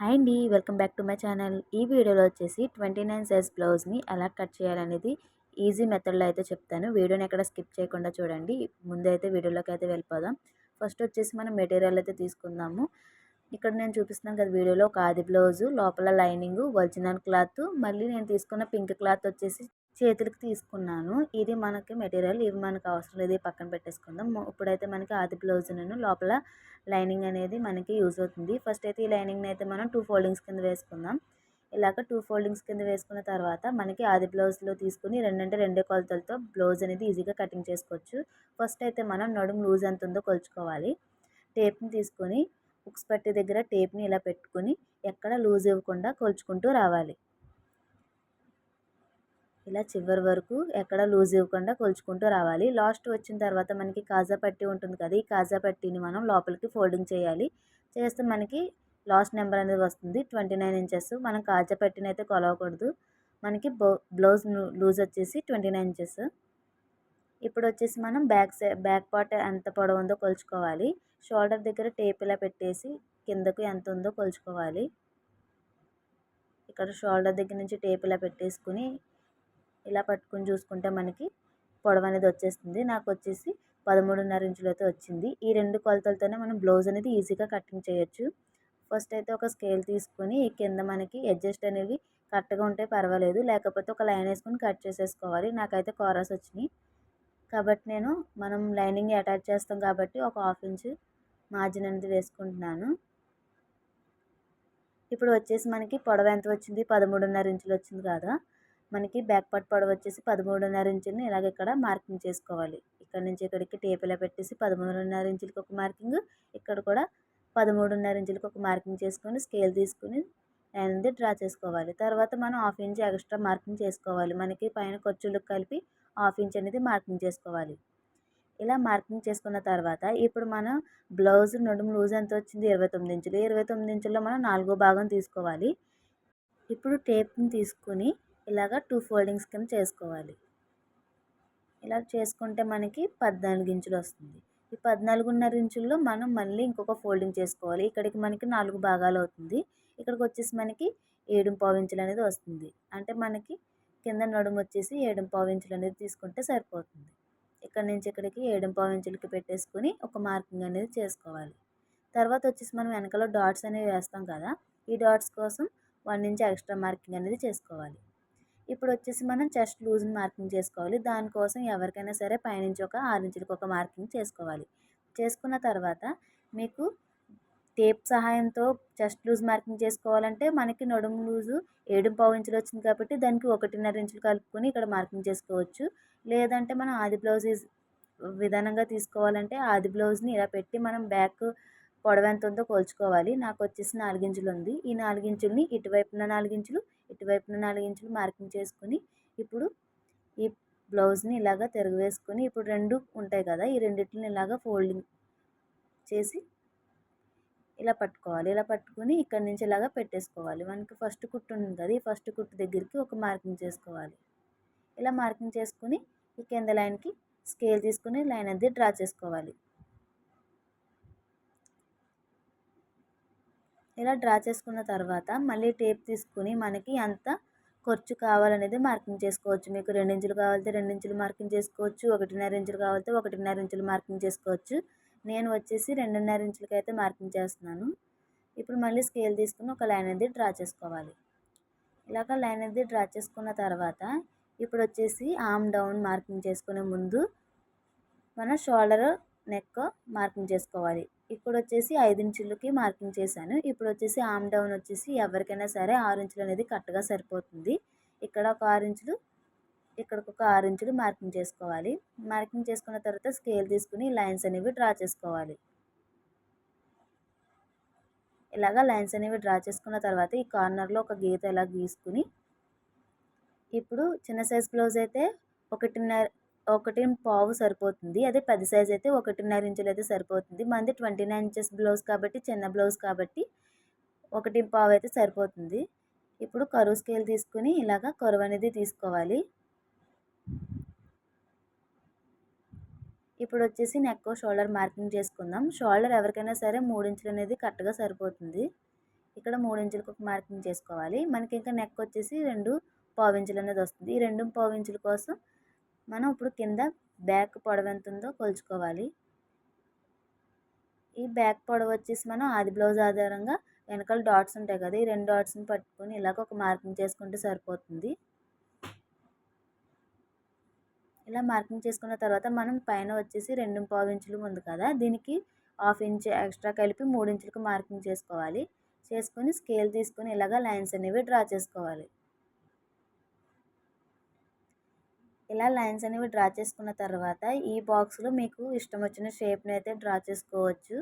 Hi అండి welcome back to my channel. ఈ వీడియోలో వచ్చేసి ట్వంటీ నైన్ సైజ్ బ్లౌజ్ని ఎలా కట్ చేయాలనేది ఈజీ మెథడ్లో అయితే చెప్తాను. వీడియోని ఎక్కడ స్కిప్ చేయకుండా చూడండి. ముందైతే వీడియోలోకి అయితే వెళ్ళిపోదాం. ఫస్ట్ వచ్చేసి మనం మెటీరియల్ అయితే తీసుకుందాము. ఇక్కడ నేను చూపిస్తున్నాను కదా వీడియోలో ఒక ఆది బ్లౌజు లోపల లైనింగ్ ఒరిజినల్ క్లాత్ మళ్ళీ నేను తీసుకున్న పింక్ క్లాత్ వచ్చేసి చేతులకు తీసుకున్నాను. ఇది మనకి మెటీరియల్ ఇవి మనకు అవసరం లేదు పక్కన పెట్టేసుకుందాం. ఇప్పుడైతే మనకి ఆది బ్లౌజ్ను లోపల లైనింగ్ అనేది మనకి యూజ్ అవుతుంది. ఫస్ట్ అయితే ఈ లైనింగ్ని అయితే మనం టూ ఫోల్డింగ్స్ కింద వేసుకుందాం. ఇలాగ టూ ఫోల్డింగ్స్ కింద వేసుకున్న తర్వాత మనకి ఆది బ్లౌజ్లో తీసుకుని రెండంటే రెండే కొలతలతో బ్లౌజ్ అనేది ఈజీగా కటింగ్ చేసుకోవచ్చు. ఫస్ట్ అయితే మనం నడుము లూజ్ ఎంత ఉందో కొలుచుకోవాలి. టేప్ని తీసుకొని ఉక్స్ పట్టి దగ్గర టేప్ని ఇలా పెట్టుకుని ఎక్కడ లూజ్ ఇవ్వకుండా కొలుచుకుంటూ రావాలి. ఇలా చివరి వరకు ఎక్కడ లూజ్ ఇవ్వకుండా కొలుచుకుంటూ రావాలి. లాస్ట్ వచ్చిన తర్వాత మనకి కాజా పట్టి ఉంటుంది కదా ఈ కాజా పట్టిని మనం లోపలికి ఫోల్డింగ్ చేయాలి. చేస్తే మనకి లాస్ట్ నెంబర్ అనేది వస్తుంది ట్వంటీ నైన్ ఇంచెస్. మనం కాజా పట్టిని అయితే కొలవకూడదు. మనకి బ్లౌజ్ లూజ్ వచ్చేసి ట్వంటీ నైన్ ఇంచెస్. ఇప్పుడు వచ్చేసి మనం బ్యాక్ సైడ్ బ్యాక్ పార్ట్ ఎంత పొడవు ఉందో కొలుచుకోవాలి. షోల్డర్ దగ్గర టేప్ ఇలా పెట్టేసి కిందకు ఎంత ఉందో కొలుచుకోవాలి. ఇక్కడ షోల్డర్ దగ్గర నుంచి టేప్ ఇలా పెట్టేసుకుని ఇలా పట్టుకుని చూసుకుంటే మనకి పొడవు అనేది వచ్చేస్తుంది. నాకు వచ్చేసి పదమూడున్నర ఇంచులు అయితే వచ్చింది. ఈ రెండు కొలతలతోనే మనం బ్లౌజ్ అనేది ఈజీగా కటింగ్ చేయొచ్చు. ఫస్ట్ అయితే ఒక స్కేల్ తీసుకొని కింద మనకి అడ్జస్ట్ అనేవి కరెక్ట్గా ఉంటే పర్వాలేదు. లేకపోతే ఒక లైన్ వేసుకొని కట్ చేసేసుకోవాలి. నాకైతే కోరస్ వచ్చినాయి. కాబట్టి నేను మనం లైనింగ్ అటాచ్ చేస్తాం కాబట్టి ఒక హాఫ్ ఇంచ్ మార్జిన్ అనేది వేసుకుంటున్నాను. ఇప్పుడు వచ్చేసి మనకి పొడవ ఎంత వచ్చింది? పదమూడున్నర ఇంచులు వచ్చింది కదా. మనకి బ్యాక్ పార్ట్ పొడవు వచ్చేసి పదమూడున్నర ఇంచులని ఇలాగ ఇక్కడ మార్కింగ్ చేసుకోవాలి. ఇక్కడ నుంచి ఇక్కడికి టేపులా పెట్టేసి పదమూడున్నర ఇంచులకి ఒక మార్కింగ్ ఇక్కడ కూడా పదమూడున్నర ఇంచులకి ఒక మార్కింగ్ చేసుకొని స్కేల్ తీసుకుని అనేది డ్రా చేసుకోవాలి. తర్వాత మనం హాఫ్ ఇంచ్ ఎక్స్ట్రా మార్కింగ్ చేసుకోవాలి. మనకి పైన ఖర్చులకు కలిపి హాఫ్ ఇంచ్ అనేది మార్కింగ్ చేసుకోవాలి. ఇలా మార్కింగ్ చేసుకున్న తర్వాత ఇప్పుడు మనం బ్లౌజ్ నడుము లూజ్ ఎంత వచ్చింది? ఇరవై తొమ్మిది ఇంచులు. ఇరవై తొమ్మిది ఇంచుల్లో మనం నాలుగో భాగం తీసుకోవాలి. ఇప్పుడు టేప్ని తీసుకుని ఇలాగ టూ ఫోల్డింగ్స్ కింద చేసుకోవాలి. ఇలా చేసుకుంటే మనకి పద్నాలుగు ఇంచులు వస్తుంది. ఈ పద్నాలుగున్నర ఇంచుల్లో మనం మళ్ళీ ఇంకొక ఫోల్డింగ్ చేసుకోవాలి. ఇక్కడికి మనకి నాలుగు భాగాలు అవుతుంది. ఇక్కడికి వచ్చేసి మనకి ఏడు పావు ఇంచులు అనేది వస్తుంది. అంటే మనకి కింద నడుము వచ్చేసి ఏడు పావు ఇంచులు అనేది తీసుకుంటే సరిపోతుంది. ఇక్కడ నుంచి ఇక్కడికి ఏడు పావు ఇంచులకి పెట్టేసుకుని ఒక మార్కింగ్ అనేది చేసుకోవాలి. తర్వాత వచ్చేసి మనం వెనకాల డాట్స్ అనేవి వేస్తాం కదా. ఈ డాట్స్ కోసం వన్ ఇంచ్ ఎక్స్ట్రా మార్కింగ్ అనేది చేసుకోవాలి. ఇప్పుడు వచ్చేసి మనం చెస్ట్ లూజ్ని మార్కింగ్ చేసుకోవాలి. దానికోసం ఎవరికైనా సరే పైనుంచి ఒక ఆరు ఇంచులకు ఒక మార్కింగ్ చేసుకోవాలి. చేసుకున్న తర్వాత మీకు టేప్ సహాయంతో చెస్ట్ లూజ్ మార్కింగ్ చేసుకోవాలంటే మనకి నడుము లూజు ఏడు పావు ఇంచులు వచ్చింది కాబట్టి దానికి ఒకటిన్నర ఇంచులు కలుపుకొని ఇక్కడ మార్కింగ్ చేసుకోవచ్చు. లేదంటే మనం ఆది బ్లౌజ్ విధానంగా తీసుకోవాలంటే ఆది బ్లౌజ్ని ఇలా పెట్టి మనం బ్యాక్ పొడవ ఎంత ఉందో కొలుచుకోవాలి. నాకు వచ్చేసి నాలుగించులు ఉంది ఈ నాలుగించుల్ని ఇటువైపున నాలుగించులు ఇటువైపున నాలుగించులు మార్కింగ్ చేసుకుని ఇప్పుడు ఈ బ్లౌజ్ని ఇలాగ తిరగవేసుకొని ఇప్పుడు రెండు ఉంటాయి కదా ఈ రెండింటిని ఇలాగ ఫోల్డింగ్ చేసి ఇలా పట్టుకోవాలి. ఇలా పట్టుకుని ఇక్కడ నుంచి ఇలాగ పెట్టేసుకోవాలి. మనకి ఫస్ట్ కుట్టు ఉంది కదా ఈ ఫస్ట్ కుట్టు దగ్గరికి ఒక మార్కింగ్ చేసుకోవాలి. ఇలా మార్కింగ్ చేసుకుని ఈ కింద లైన్కి స్కేల్ తీసుకుని లైన్ అది డ్రా చేసుకోవాలి. ఇలా డ్రా చేసుకున్న తర్వాత మళ్ళీ టేప్ తీసుకుని మనకి ఎంత ఖర్చు కావాలనేది మార్కింగ్ చేసుకోవచ్చు. మీకు రెండించులు కావాలంటే రెండించులు మార్కింగ్ చేసుకోవచ్చు. ఒకటిన్నర ఇంచులు కావాలంటే ఒకటిన్నర ఇంచులు మార్కింగ్ చేసుకోవచ్చు. నేను వచ్చేసి రెండున్నర ఇంచులకి అయితే మార్కింగ్ చేస్తున్నాను. ఇప్పుడు మళ్ళీ స్కేల్ తీసుకుని ఒక లైన్ అనేది డ్రా చేసుకోవాలి. ఇలాగ లైన్ అనేది డ్రా చేసుకున్న తర్వాత ఇప్పుడు వచ్చేసి ఆమ్ డౌన్ మార్కింగ్ చేసుకునే ముందు మన షోల్డర్ నెక్ మార్కింగ్ చేసుకోవాలి. ఇక్కడ వచ్చేసి ఐదు ఇంచులకి మార్కింగ్ చేశాను. ఇప్పుడు వచ్చేసి ఆమ్ డౌన్ వచ్చేసి ఎవరికైనా సరే ఆరు ఇంచులు అనేది కరెక్ట్గా సరిపోతుంది. ఇక్కడ ఒక ఆరు ఇంచులు ఇక్కడికి ఒక ఆరు ఇంచులు మార్కింగ్ చేసుకోవాలి. మార్కింగ్ చేసుకున్న తర్వాత స్కేల్ తీసుకుని లైన్స్ అనేవి డ్రా చేసుకోవాలి. ఇలాగా లైన్స్ అనేవి డ్రా చేసుకున్న తర్వాత ఈ కార్నర్లో ఒక గీత ఇలా గీసుకుని ఇప్పుడు చిన్న సైజ్ బ్లౌజ్ అయితే ఒకటిన్నర ఒకటి పావు సరిపోతుంది. అదే పెద్ద సైజ్ అయితే ఒకటిన్నర ఇంచులు అయితే సరిపోతుంది. మంది ట్వంటీ నైన్ ఇంచెస్ బ్లౌజ్ కాబట్టి చిన్న బ్లౌజ్ కాబట్టి ఒకటి పావు అయితే సరిపోతుంది. ఇప్పుడు కరువు స్కేల్ తీసుకుని ఇలాగ కరువు అనేది తీసుకోవాలి. ఇప్పుడు వచ్చేసి నెక్ షోల్డర్ మార్కింగ్ చేసుకుందాం. షోల్డర్ ఎవరికైనా సరే మూడు ఇంచులు అనేది కరెక్ట్గా సరిపోతుంది. ఇక్కడ ఇక్కడ మూడు ఇంచులకు ఒక మార్కింగ్ చేసుకోవాలి. మనకి ఇంకా నెక్ వచ్చేసి రెండు పావించులు అనేది వస్తుంది. ఈ రెండు పావు ఇంచుల కోసం మనం ఇప్పుడు కింద బ్యాక్ పొడవు ఎంత ఉందో కొలుచుకోవాలి. ఈ బ్యాక్ పొడవు వచ్చేసి మనం ఆది బ్లౌజ్ ఆధారంగా వెనకాల డాట్స్ ఉంటాయి కదా ఈ రెండు డాట్స్ని పట్టుకొని ఇలాగ ఒక మార్కింగ్ చేసుకుంటే సరిపోతుంది. ఇలా మార్కింగ్ చేసుకున్న తర్వాత మనం పైన వచ్చేసి రెండు పావు ఇంచులు ఉంది కదా దీనికి హాఫ్ ఇంచ్ ఎక్స్ట్రా కలిపి మూడు ఇంచులకు మార్కింగ్ చేసుకోవాలి. చేసుకొని స్కేల్ తీసుకొని ఇలాగ లైన్స్ అనేవి డ్రా చేసుకోవాలి. ఇలా లైన్స్ అనేవి డ్రా చేసుకున్న తర్వాత ఈ బాక్స్లో మీకు ఇష్టం వచ్చిన షేప్ని అయితే డ్రా చేసుకోవచ్చు.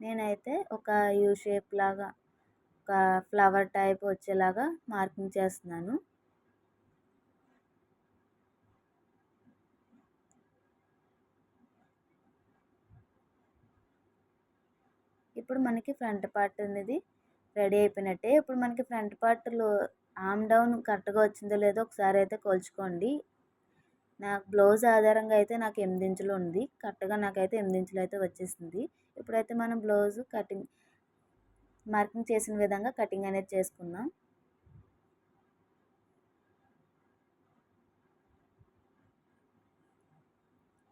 నేనైతే ఒక యూ షేప్ లాగా ఒక ఫ్లవర్ టైప్ వచ్చేలాగా మార్కింగ్ చేస్తున్నాను. ఇప్పుడు మనకి ఫ్రంట్ పార్ట్ అనేది రెడీ అయిపోయినట్టే. ఇప్పుడు మనకి ఫ్రంట్ పార్ట్లో ఆమ్ డౌన్ కరెక్ట్గా వచ్చిందో లేదో ఒకసారి అయితే కొలుచుకోండి. నాకు బ్లౌజ్ ఆధారంగా అయితే నాకు ఎనిమిది ఇంచులు ఉంది. కరెక్ట్గా నాకైతే ఎనిమిది ఇంచులు అయితే వచ్చేసింది. ఇప్పుడైతే మనం బ్లౌజ్ కటింగ్ మార్కింగ్ చేసిన విధంగా కటింగ్ అనేది చేసుకుందాం.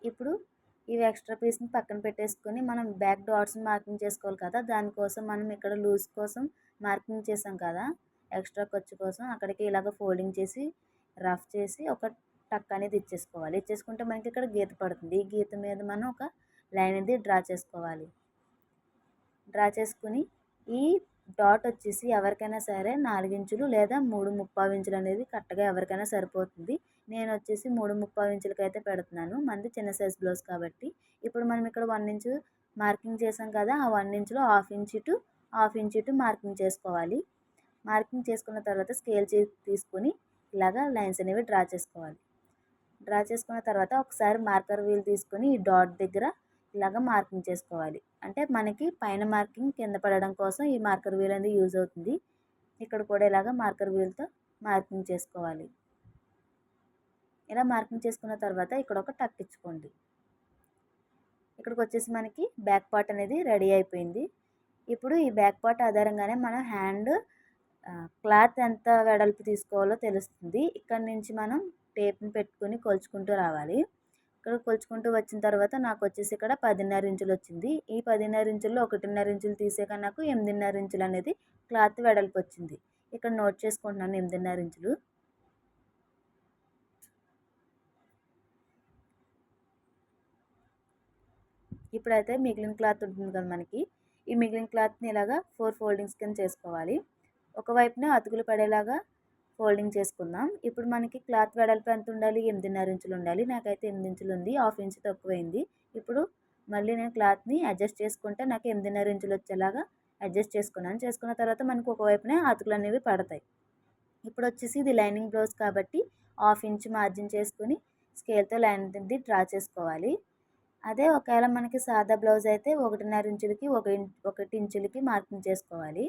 ఇప్పుడు ఇవి ఎక్స్ట్రా పీస్ని పక్కన పెట్టేసుకొని మనం బ్యాక్ డాట్స్ని మార్కింగ్ చేసుకోవాలి కదా! దానికోసం మనం ఇక్కడ లూజ్ కోసం మార్కింగ్ చేసాం కదా! ఎక్స్ట్రా ఖర్చు కోసం అక్కడికి ఇలాగ ఫోల్డింగ్ చేసి రఫ్ చేసి ఒక టక్ అనేది ఇచ్చేసుకోవాలి. ఇచ్చేసుకుంటే మనకి ఇక్కడ గీత పడుతుంది. ఈ గీత మీద మనం ఒక లైన్ అనేది డ్రా చేసుకోవాలి. డ్రా చేసుకుని ఈ డాట్ వచ్చేసి ఎవరికైనా సరే నాలుగించులు లేదా మూడు ముప్పావు ఇంచులు అనేది కరెక్ట్గా ఎవరికైనా సరిపోతుంది. నేను వచ్చేసి మూడు ముప్పావు ఇంచులకి అయితే పెడుతున్నాను. మనది చిన్న సైజ్ బ్లౌజ్ కాబట్టి. ఇప్పుడు మనం ఇక్కడ వన్ ఇంచు మార్కింగ్ చేసాం కదా ఆ వన్ ఇంచులో హాఫ్ ఇంచ్ ఇటు హాఫ్ ఇంచ్ ఇటు మార్కింగ్ చేసుకోవాలి. మార్కింగ్ చేసుకున్న తర్వాత స్కేల్ తీసుకుని ఇలాగా లైన్స్ అనేవి డ్రా చేసుకోవాలి. డ్రా చేసుకున్న తర్వాత ఒకసారి మార్కర్ వీల్ తీసుకొని ఈ డాట్ దగ్గర ఇలాగ మార్కింగ్ చేసుకోవాలి. అంటే మనకి పైన మార్కింగ్ కింద పడడం కోసం ఈ మార్కర్ వీల్ అనేది యూజ్ అవుతుంది. ఇక్కడ కూడా ఇలాగ మార్కర్ వీల్తో మార్కింగ్ చేసుకోవాలి. ఇలా మార్కింగ్ చేసుకున్న తర్వాత ఇక్కడ ఒక టక్ ఇచ్చుకోండి. ఇక్కడికి వచ్చేసి మనకి బ్యాక్ పార్ట్ అనేది రెడీ అయిపోయింది. ఇప్పుడు ఈ బ్యాక్ పార్ట్ ఆధారంగానే మనం హ్యాండ్ క్లాత్ ఎంత వెడల్పు తీసుకోవాలో తెలుస్తుంది. ఇక్కడ నుంచి మనం టేప్ని పెట్టుకొని కొలుచుకుంటూ రావాలి. ఇక్కడ కొలుచుకుంటూ వచ్చిన తర్వాత నాకు వచ్చేసి ఇక్కడ పదిన్నర ఇంచులు వచ్చింది. ఈ పదిన్నర ఇంచుల్లో ఒకటిన్నర ఇంచులు తీసాక నాకు ఎనిమిదిన్నర ఇంచులు అనేది క్లాత్ వెడల్పు వచ్చింది. ఇక్కడ నోట్ చేసుకుంటున్నాను ఎనిమిదిన్నర ఇంచులు. ఇప్పుడైతే మిగిలిన క్లాత్ ఉంటుంది కదా మనకి. ఈ మిగిలిన క్లాత్ని ఇలాగా ఫోర్ ఫోల్డింగ్స్ కింద చేసుకోవాలి. ఒకవైపున అతుకులు పడేలాగా ఫోల్డింగ్ చేసుకుందాం. ఇప్పుడు మనకి క్లాత్ వెడల్పు ఎంత ఉండాలి? ఎనిమిదిన్నర ఇంచులు ఉండాలి. నాకైతే ఎనిమిది ఇంచులు ఉంది. హాఫ్ ఇంచ్ తక్కువైంది. ఇప్పుడు మళ్ళీ నేను క్లాత్ని అడ్జస్ట్ చేసుకుంటే నాకు ఎనిమిదిన్నర ఇంచులు వచ్చేలాగా అడ్జస్ట్ చేసుకున్నాను. చేసుకున్న తర్వాత మనకు ఒకవైపునే అతుకులు అనేవి పడతాయి. ఇప్పుడు వచ్చేసి ఇది లైనింగ్ బ్లౌజ్ కాబట్టి హాఫ్ ఇంచ్ మార్జిన్ చేసుకుని స్కేల్తో లైన్ డ్రా చేసుకోవాలి. అదే ఒకవేళ మనకి సాదా బ్లౌజ్ అయితే ఒకటిన్నర ఇంచులకి ఒక ఒకటి ఇంచులకి మార్కింగ్ చేసుకోవాలి.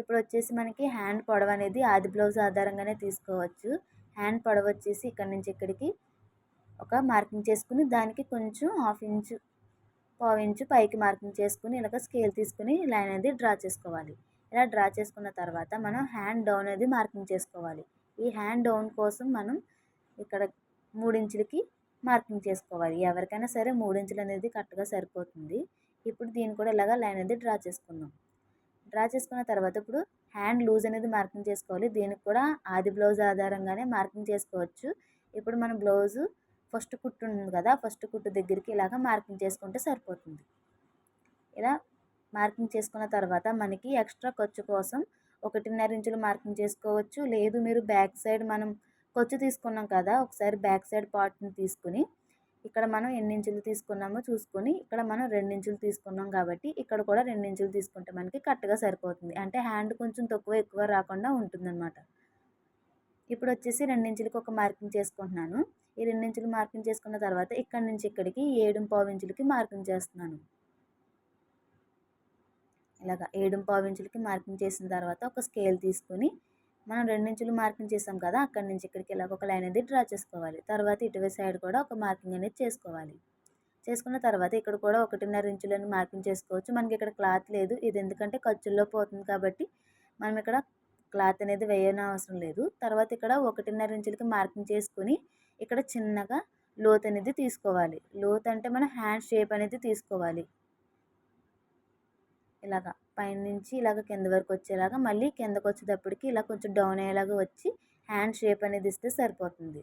ఇప్పుడు వచ్చేసి మనకి హ్యాండ్ పొడవు అనేది ఆది బ్లౌజ్ ఆధారంగానే తీసుకోవచ్చు. హ్యాండ్ పొడవు వచ్చేసి ఇక్కడ నుంచి ఇక్కడికి ఒక మార్కింగ్ చేసుకుని దానికి కొంచెం హాఫ్ ఇంచు పావు ఇంచు పైకి మార్కింగ్ చేసుకుని ఇలాగ స్కేల్ తీసుకుని లైన్ అనేది డ్రా చేసుకోవాలి. ఇలా డ్రా చేసుకున్న తర్వాత మనం హ్యాండ్ డౌన్ అనేది మార్కింగ్ చేసుకోవాలి. ఈ హ్యాండ్ డౌన్ కోసం మనం ఇక్కడ మూడించులకి మార్కింగ్ చేసుకోవాలి. ఎవరికైనా సరే మూడించులు అనేది కరెక్ట్గా సరిపోతుంది. ఇప్పుడు దీన్ని కూడా ఇలాగ లైన్ అనేది డ్రా చేసుకుందాం. డ్రా చేసుకున్న తర్వాత ఇప్పుడు హ్యాండ్ లూజ్ అనేది మార్కింగ్ చేసుకోవాలి. దీనికి కూడా ఆది బ్లౌజ్ ఆధారంగానే మార్కింగ్ చేసుకోవచ్చు. ఇప్పుడు మన బ్లౌజు ఫస్ట్ కుట్టు ఉంది కదా ఫస్ట్ కుట్టు దగ్గరికి ఇలాగ మార్కింగ్ చేసుకుంటే సరిపోతుంది. ఇలా మార్కింగ్ చేసుకున్న తర్వాత మనకి ఎక్స్ట్రా ఖర్చు కోసం ఒకటిన్నర ఇంచులు మార్కింగ్ చేసుకోవచ్చు. లేదు మీరు బ్యాక్ సైడ్ మనం ఖర్చు తీసుకున్నాం కదా ఒకసారి బ్యాక్ సైడ్ పార్ట్ని తీసుకుని ఇక్కడ మనం ఎన్ని ఇంచులు తీసుకున్నామో చూసుకొని ఇక్కడ మనం రెండు ఇంచులు తీసుకున్నాం కాబట్టి ఇక్కడ కూడా రెండు ఇంచులు తీసుకుంటే మనకి కరెక్ట్గా సరిపోతుంది. అంటే హ్యాండ్ కొంచెం తక్కువ ఎక్కువ రాకుండా ఉంటుందన్నమాట. ఇప్పుడు వచ్చేసి రెండించులకి ఒక మార్కింగ్ చేసుకుంటున్నాను. ఈ రెండించులు మార్కింగ్ చేసుకున్న తర్వాత ఇక్కడ నుంచి ఇక్కడికి ఏడు పావు ఇంచులకి మార్కింగ్ చేస్తున్నాను. ఇలాగా ఏడు పావు ఇంచులకి మార్కింగ్ చేసిన తర్వాత ఒక స్కేల్ తీసుకొని మనం రెండించులు మార్కింగ్ చేసాం కదా అక్కడి నుంచి ఇక్కడికి ఇలా ఒక లైన్ అనేది డ్రా చేసుకోవాలి. తర్వాత ఇటువే సైడ్ కూడా ఒక మార్కింగ్ అనేది చేసుకోవాలి. చేసుకున్న తర్వాత ఇక్కడ కూడా ఒకటిన్నర ఇంచులని మార్కింగ్ చేసుకోవచ్చు. మనకి ఇక్కడ క్లాత్ లేదు. ఇది ఎందుకంటే ఖర్చుల్లో పోతుంది కాబట్టి మనం ఇక్కడ క్లాత్ అనేది వేయని అవసరం లేదు. తర్వాత ఇక్కడ ఒకటిన్నర ఇంచులకి మార్కింగ్ చేసుకుని ఇక్కడ చిన్నగా లోత్ అనేది తీసుకోవాలి. లోత్ అంటే మనం హ్యాండ్ షేప్ అనేది తీసుకోవాలి. ఇలాగా. పైనుంచి ఇలాగ కింద వరకు వచ్చేలాగా మళ్ళీ కిందకు వచ్చేటప్పటికి ఇలా కొంచెం డౌన్ అయ్యేలాగా వచ్చి హ్యాండ్ షేప్ అనేది ఇస్తే సరిపోతుంది.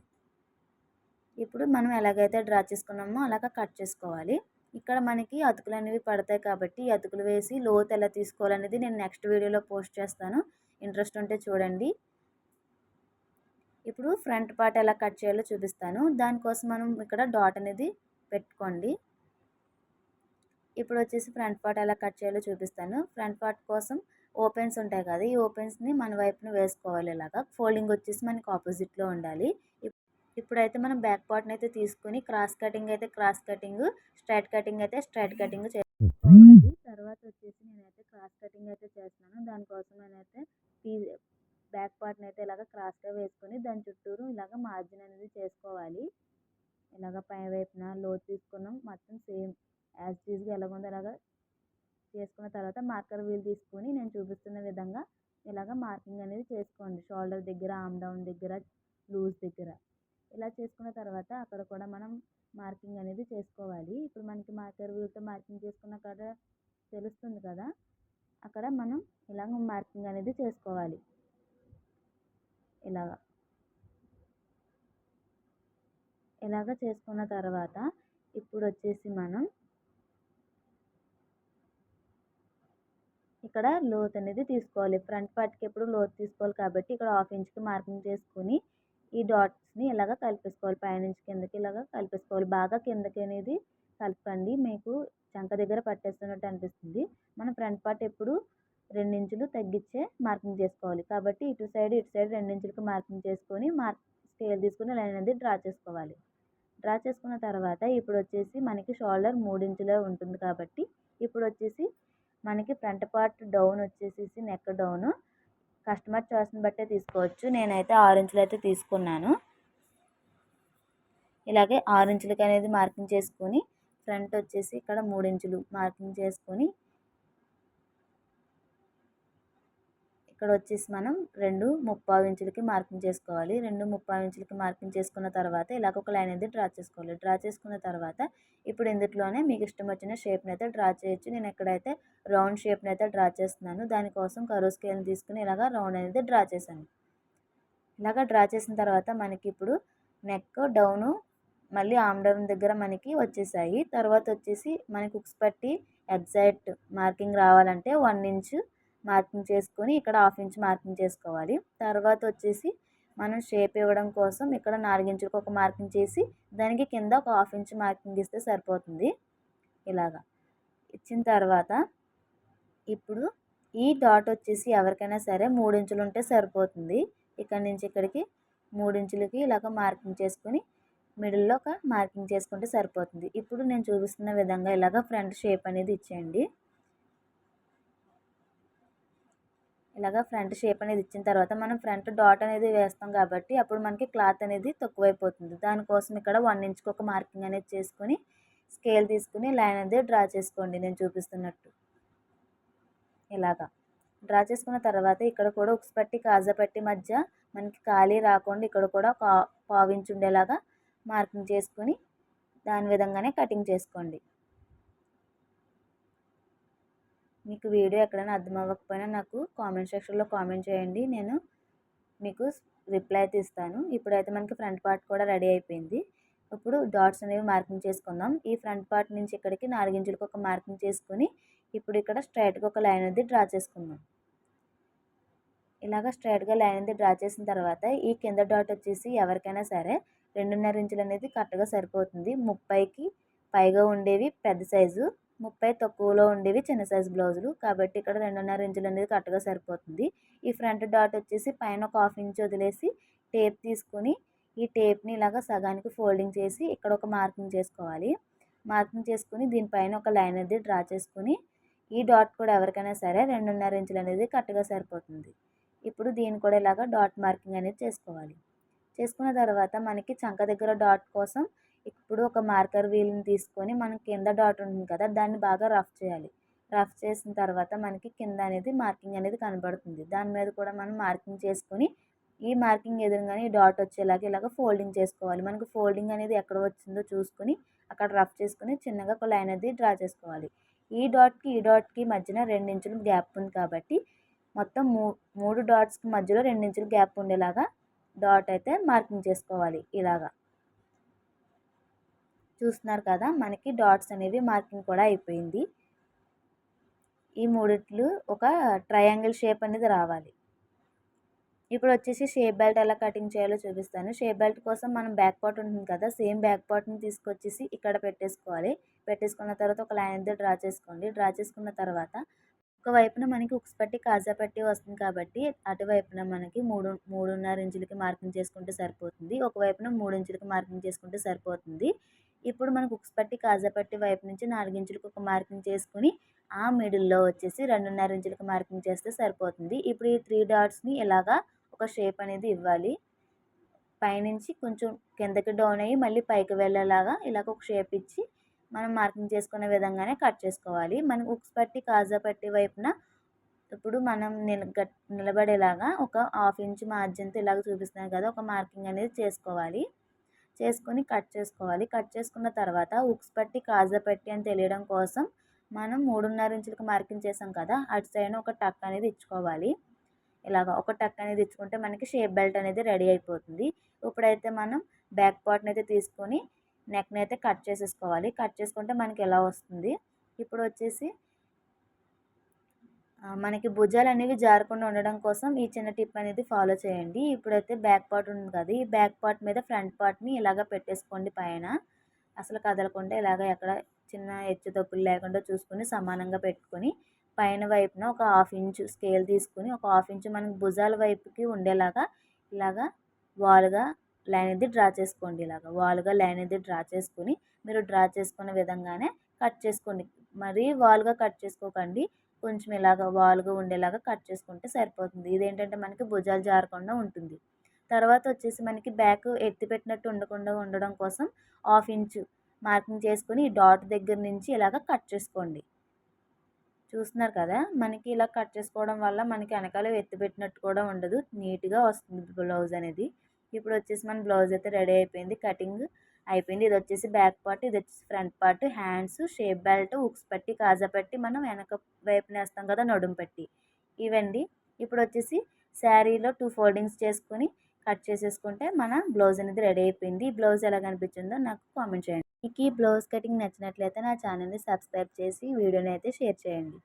ఇప్పుడు మనం ఎలాగైతే డ్రా చేసుకున్నామో అలాగ కట్ చేసుకోవాలి. ఇక్కడ మనకి అతుకులు అనేవి పడతాయి కాబట్టి అతుకులు వేసి లోతు ఎలా తీసుకోవాలనేది నేను నెక్స్ట్ వీడియోలో పోస్ట్ చేస్తాను. ఇంట్రెస్ట్ ఉంటే చూడండి. ఇప్పుడు ఫ్రంట్ పార్ట్ ఎలా కట్ చేయాలో చూపిస్తాను. దానికోసం మనం ఇక్కడ డాట్ అనేది పెట్టుకోండి. ఇప్పుడు వచ్చేసి ఫ్రంట్ పార్ట్ ఎలా కట్ చేయాలో చూపిస్తాను. ఫ్రంట్ పార్ట్ కోసం ఓపెన్స్ ఉంటాయి కదా ఈ ఓపెన్స్ని మన వైపున వేసుకోవాలి ఇలాగా. ఫోల్డింగ్ వచ్చేసి మనకి ఆపోజిట్లో ఉండాలి. ఇప్పుడైతే మనం బ్యాక్ పార్ట్ని అయితే తీసుకుని క్రాస్ కటింగ్ అయితే క్రాస్ కటింగ్ స్ట్రైట్ కటింగ్ అయితే స్ట్రైట్ కటింగ్ చేసుకోవాలి తర్వాత వచ్చేసి నేనైతే క్రాస్ కటింగ్ అయితే చేస్తున్నాను. దానికోసం నేనైతే బ్యాక్ పార్ట్ని అయితే ఇలాగ క్రాస్గా వేసుకొని దాని చుట్టూరు ఇలాగ మార్జిన్ అనేది చేసుకోవాలి. ఇలాగ పై వైపున లోతు తీసుకున్నాం. మొత్తం సేమ్. యాజ్ టీజ్గా ఎలాగుందో అలాగా చేసుకున్న తర్వాత మార్కర్ వీల్ తీసుకొని నేను చూపిస్తున్న విధంగా ఇలాగ మార్కింగ్ అనేది చేసుకోండి. షోల్డర్ దగ్గర ఆమ్ డౌన్ దగ్గర లూజ్ దగ్గర. ఇలా చేసుకున్న తర్వాత అక్కడ కూడా మనం మార్కింగ్ అనేది చేసుకోవాలి. ఇప్పుడు మనకి మార్కర్ వీల్తో మార్కింగ్ చేసుకున్న కాడ తెలుస్తుంది కదా అక్కడ మనం ఇలాగ మార్కింగ్ అనేది చేసుకోవాలి. ఇలాగ. ఇలాగ చేసుకున్న తర్వాత ఇప్పుడు వచ్చేసి మనం ఇక్కడ లోత్ అనేది తీసుకోవాలి. ఫ్రంట్ పార్ట్కి ఎప్పుడు లోత్ తీసుకోవాలి కాబట్టి ఇక్కడ హాఫ్ ఇంచ్కి మార్కింగ్ చేసుకుని ఈ డాట్స్ని ఇలాగ కలిపేసుకోవాలి. పైనుంచి కిందకి ఇలాగ కలిపేసుకోవాలి. బాగా కిందకి అనేది కలపండి. మీకు చంక దగ్గర పట్టేస్తున్నట్టు అనిపిస్తుంది. మన ఫ్రంట్ పార్ట్ ఎప్పుడు రెండించులు తగ్గించే మార్కింగ్ చేసుకోవాలి. కాబట్టి ఇటు సైడ్ ఇటు సైడ్ రెండించులకు మార్కింగ్ చేసుకొని మార్క్ స్కేల్ తీసుకుని లైన్ అనేది డ్రా చేసుకోవాలి. డ్రా చేసుకున్న తర్వాత ఇప్పుడు వచ్చేసి మనకి షోల్డర్ మూడించులో ఉంటుంది కాబట్టి ఇప్పుడు వచ్చేసి మనకి ఫ్రంట్ పార్ట్ డౌన్ వచ్చేసేసి నెక్ డౌన్. కస్టమర్ చాయిస్ని బట్టే తీసుకోవచ్చు. నేనైతే ఆరు ఇంచులు అయితే తీసుకున్నాను. ఇలాగే ఆరు ఇంచులకి అనేది మార్కింగ్ చేసుకొని ఫ్రంట్ వచ్చేసి ఇక్కడ మూడు ఇంచులు మార్కింగ్ చేసుకొని ఇక్కడ వచ్చేసి మనం రెండు ముప్పావు ఇంచులకి మార్కింగ్ చేసుకోవాలి. రెండు ముప్పావు ఇంచులకి మార్కింగ్ చేసుకున్న తర్వాత ఇలాగ ఒక లైన్ అయితే డ్రా చేసుకోవాలి. డ్రా చేసుకున్న తర్వాత ఇప్పుడు ఇందులోనే మీకు ఇష్టం వచ్చిన షేప్ని అయితే డ్రా చేయొచ్చు. నేను ఎక్కడైతే రౌండ్ షేప్ని అయితే డ్రా చేస్తున్నాను దానికోసం కరో స్కేల్ని తీసుకుని ఇలాగ రౌండ్ అనేది డ్రా చేశాను. ఇలాగ డ్రా చేసిన తర్వాత మనకి ఇప్పుడు నెక్ డౌను మళ్ళీ ఆమ్ డౌన్ దగ్గర మనకి వచ్చేసాయి. తర్వాత వచ్చేసి మనకి ఉక్స్ పట్టి ఎగ్జాక్ట్ మార్కింగ్ రావాలంటే వన్ ఇంచు మార్కింగ్ చేసుకొని ఇక్కడ హాఫ్ ఇంచ్ మార్కింగ్ చేసుకోవాలి. తర్వాత వచ్చేసి మనం షేప్ ఇవ్వడం కోసం ఇక్కడ నాలుగించులకు ఒక మార్కింగ్ చేసి దానికి కింద ఒక హాఫ్ ఇంచ్ మార్కింగ్ ఇస్తే సరిపోతుంది. ఇలాగా. ఇచ్చిన తర్వాత ఇప్పుడు ఈ డాట్ వచ్చేసి ఎవరికైనా సరే మూడించులు ఉంటే సరిపోతుంది. ఇక్కడ నుంచి ఇక్కడికి మూడించులకి ఇలాగ మార్కింగ్ చేసుకొని మిడిల్లో ఒక మార్కింగ్ చేసుకుంటే సరిపోతుంది. ఇప్పుడు నేను చూపిస్తున్న విధంగా ఇలాగ ఫ్రంట్ షేప్ అనేది ఇచ్చేయండి. ఇలాగ ఫ్రంట్ షేప్ అనేది ఇచ్చిన తర్వాత మనం ఫ్రంట్ డాట్ అనేది వేస్తాం కాబట్టి అప్పుడు మనకి క్లాత్ అనేది తక్కువైపోతుంది. దానికోసం ఇక్కడ వన్ ఇంచ్కి ఒక మార్కింగ్ అనేది చేసుకొని స్కేల్ తీసుకుని లైన్ అనేది డ్రా చేసుకోండి. నేను చూపిస్తున్నట్టు. ఇలాగా. డ్రా చేసుకున్న తర్వాత ఇక్కడ కూడా ఉక్స్ పట్టి కాజా పట్టి మధ్య మనకి ఖాళీ రాకుండా ఇక్కడ కూడా కా పావించి ఉండేలాగా మార్కింగ్ చేసుకొని దాని విధంగానే కటింగ్ చేసుకోండి. మీకు వీడియో ఎక్కడైనా అర్థం అవ్వకపోయినా నాకు కామెంట్ సెక్షన్లో కామెంట్ చేయండి. నేను మీకు రిప్లై అయితే ఇస్తాను. ఇప్పుడైతే మనకి ఫ్రంట్ పార్ట్ కూడా రెడీ అయిపోయింది. ఇప్పుడు డాట్స్ అనేవి మార్కింగ్ చేసుకుందాం. ఈ ఫ్రంట్ పార్ట్ నుంచి ఇక్కడికి నాలుగించులకు ఒక మార్కింగ్ చేసుకుని ఇప్పుడు ఇక్కడ స్ట్రైట్గా ఒక లైన్ అనేది డ్రా చేసుకుందాం. ఇలాగ స్ట్రైట్గా లైన్ అనేది డ్రా చేసిన తర్వాత ఈ కింద డాట్ వచ్చేసి ఎవరికైనా సరే రెండున్నర ఇంచులు అనేది కరెక్ట్గా సరిపోతుంది. ముప్పైకి పైగా ఉండేవి పెద్ద సైజు. ముప్పై తక్కువలో ఉండేవి చిన్న సైజ్ బ్లౌజులు. కాబట్టి ఇక్కడ రెండున్నర ఇంచులు అనేది కరెక్ట్గా సరిపోతుంది. ఈ ఫ్రంట్ డాట్ వచ్చేసి పైన ఒక హాఫ్ ఇంచ్ వదిలేసి టేప్ తీసుకొని ఈ టేప్ని ఇలాగ సగానికి ఫోల్డింగ్ చేసి ఇక్కడ ఒక మార్కింగ్ చేసుకోవాలి. మార్కింగ్ చేసుకుని దీనిపైన ఒక లైన్ అనేది డ్రా చేసుకుని ఈ డాట్ కూడా ఎవరికైనా సరే రెండున్నర ఇంచులు అనేది కరెక్ట్గా సరిపోతుంది. ఇప్పుడు దీన్ని కూడా ఇలాగ డాట్ మార్కింగ్ అనేది చేసుకోవాలి. చేసుకున్న తర్వాత మనకి చంక దగ్గర డాట్ కోసం ఇప్పుడు ఒక మార్కర్ వీల్ని తీసుకొని మనం కింద డాట్ ఉంటుంది కదా దాన్ని బాగా రఫ్ చేయాలి. రఫ్ చేసిన తర్వాత మనకి కింద అనేది మార్కింగ్ అనేది కనబడుతుంది. దాని మీద కూడా మనం మార్కింగ్ చేసుకొని ఈ మార్కింగ్ ఎదురుగానే ఈ డాట్ వచ్చేలాగా ఇలాగ ఫోల్డింగ్ చేసుకోవాలి. మనకు ఫోల్డింగ్ అనేది ఎక్కడ వచ్చిందో చూసుకొని అక్కడ రఫ్ చేసుకొని చిన్నగా ఒక లైన్ అనేది డ్రా చేసుకోవాలి. ఈ డాట్కి ఈ డాట్కి మధ్యన రెండించులు గ్యాప్ ఉంది కాబట్టి మొత్తం మూ మూడు డాట్స్కి మధ్యలో రెండించులు గ్యాప్ ఉండేలాగా డాట్ అయితే మార్కింగ్ చేసుకోవాలి ఇలాగా. చూస్తున్నారు కదా మనకి డాట్స్ అనేవి మార్కింగ్ కూడా అయిపోయింది. ఈ మూడిట్లు ఒక ట్రయాంగిల్ షేప్ అనేది రావాలి. ఇప్పుడు వచ్చేసి షేప్ బెల్ట్ ఎలా కటింగ్ చేయాలో చూపిస్తాను. షేప్ బెల్ట్ కోసం మనం బ్యాక్ పార్ట్ ఉంటుంది కదా సేమ్ బ్యాక్ పార్ట్ని తీసుకొచ్చేసి ఇక్కడ పెట్టేసుకోవాలి. పెట్టేసుకున్న తర్వాత ఒక లైన్ అయితే డ్రా చేసుకోండి. డ్రా చేసుకున్న తర్వాత ఒక వైపున మనకి ఉక్స్ పట్టి కాజా పట్టి వస్తుంది కాబట్టి అటువైపున మనకి మూడు మూడున్నర ఇంచులకి మార్కింగ్ చేసుకుంటే సరిపోతుంది. ఒకవైపున మూడు ఇంచులకి మార్కింగ్ చేసుకుంటే సరిపోతుంది. ఇప్పుడు మనకు ఉక్స్ పట్టి కాజా పట్టి వైపు నుంచి నాలుగు ఇంచులకు ఒక మార్కింగ్ చేసుకుని ఆ మిడిల్లో వచ్చేసి రెండున్నర ఇంచులకు మార్కింగ్ చేస్తే సరిపోతుంది. ఇప్పుడు ఈ త్రీ డాట్స్ని ఇలాగా ఒక షేప్ అనేది ఇవ్వాలి. పైనుంచి కొంచెం కిందకి డౌన్ అయ్యి మళ్ళీ పైకి వెళ్ళేలాగా ఇలాగ ఒక షేప్ ఇచ్చి మనం మార్కింగ్ చేసుకునే విధంగానే కట్ చేసుకోవాలి. మనం ఉక్స్ పట్టి కాజా పట్టి వైపున ఇప్పుడు మనం నిల నిలబడేలాగా ఒక హాఫ్ ఇంచ్ మార్జిన్తో ఇలాగ చూపిస్తున్నాను కదా ఒక మార్కింగ్ అనేది చేసుకోవాలి. చేసుకొని కట్ చేసుకోవాలి. కట్ చేసుకున్న తర్వాత ఉక్స్ పట్టి కాజా పట్టి అని తెలియడం కోసం మనం మూడున్నర ఇంచులకు మార్కింగ్ చేసాం కదా అటు సైడ్ ఒక టక్ అనేది ఇచ్చుకోవాలి. ఇలాగ ఒక టక్ అనేది ఇచ్చుకుంటే మనకి షేప్ బెల్ట్ అనేది రెడీ అయిపోతుంది. ఇప్పుడైతే మనం బ్యాక్ పార్ట్ని అయితే తీసుకొని నెక్ని అయితే కట్ చేసేసుకోవాలి. కట్ చేసుకుంటే మనకి ఎలా వస్తుంది? ఇప్పుడు వచ్చేసి మనకి భుజాలు అనేవి జారకుండా ఉండడం కోసం ఈ చిన్న టిప్ అనేది ఫాలో చేయండి. ఇప్పుడైతే బ్యాక్ పార్ట్ ఉంది కదా ఈ బ్యాక్ పార్ట్ మీద ఫ్రంట్ పార్ట్ని ఇలాగ పెట్టేసుకోండి పైన. అసలు కదలకుండా ఇలాగ ఎక్కడ చిన్న హెచ్చు తప్పులు లేకుండా చూసుకొని సమానంగా పెట్టుకొని పైన వైపున ఒక హాఫ్ ఇంచు స్కేల్ తీసుకుని ఒక హాఫ్ ఇంచు మనకి భుజాల వైపుకి ఉండేలాగా ఇలాగా వాలుగా లైన్ అనేది డ్రా చేసుకోండి ఇలాగా. వాలుగా లైన్ అనేది డ్రా చేసుకుని మీరు డ్రా చేసుకున్న విధంగానే కట్ చేసుకోండి. మరీ వాలుగా కట్ చేసుకోకండి. కొంచెం ఇలాగ వాలుగా ఉండేలాగా కట్ చేసుకుంటే సరిపోతుంది. ఇదేంటంటే మనకి భుజాలు జారకుండా ఉంటుంది. తర్వాత వచ్చేసి మనకి బ్యాక్ ఎత్తి పెట్టినట్టు ఉండకుండా ఉండడం కోసం హాఫ్ ఇంచు మార్కింగ్ చేసుకుని డాట్ దగ్గర నుంచి ఇలాగ కట్ చేసుకోండి. చూస్తున్నారు కదా? మనకి ఇలా కట్ చేసుకోవడం వల్ల మనకి వెనకాల ఎత్తి పెట్టినట్టు కూడా ఉండదు. నీట్గా వస్తుంది బ్లౌజ్ అనేది. ఇప్పుడు వచ్చేసి మన బ్లౌజ్ అయితే రెడీ అయిపోయింది. కటింగ్ అయిపోయింది. ఇది వచ్చేసి బ్యాక్ పార్ట్ ఇది వచ్చేసి front part. Hands shape belt ఉక్స్ పట్టి కాజా పట్టి మనం వెనక వైపు నేస్తాం కదా నడుము పట్టి. ఇవండి. ఇప్పుడు వచ్చేసి శారీలో టూ ఫోల్డింగ్స్ చేసుకొని కట్ చేసేసుకుంటే మన బ్లౌజ్ అనేది రెడీ అయిపోయింది. బ్లౌజ్ ఎలా కనిపించిందో నాకు కామెంట్ చేయండి. మీకు ఈ బ్లౌజ్ కటింగ్ నచ్చినట్లయితే నా ఛానల్ని సబ్స్క్రైబ్ చేసి వీడియోని అయితే షేర్ చేయండి.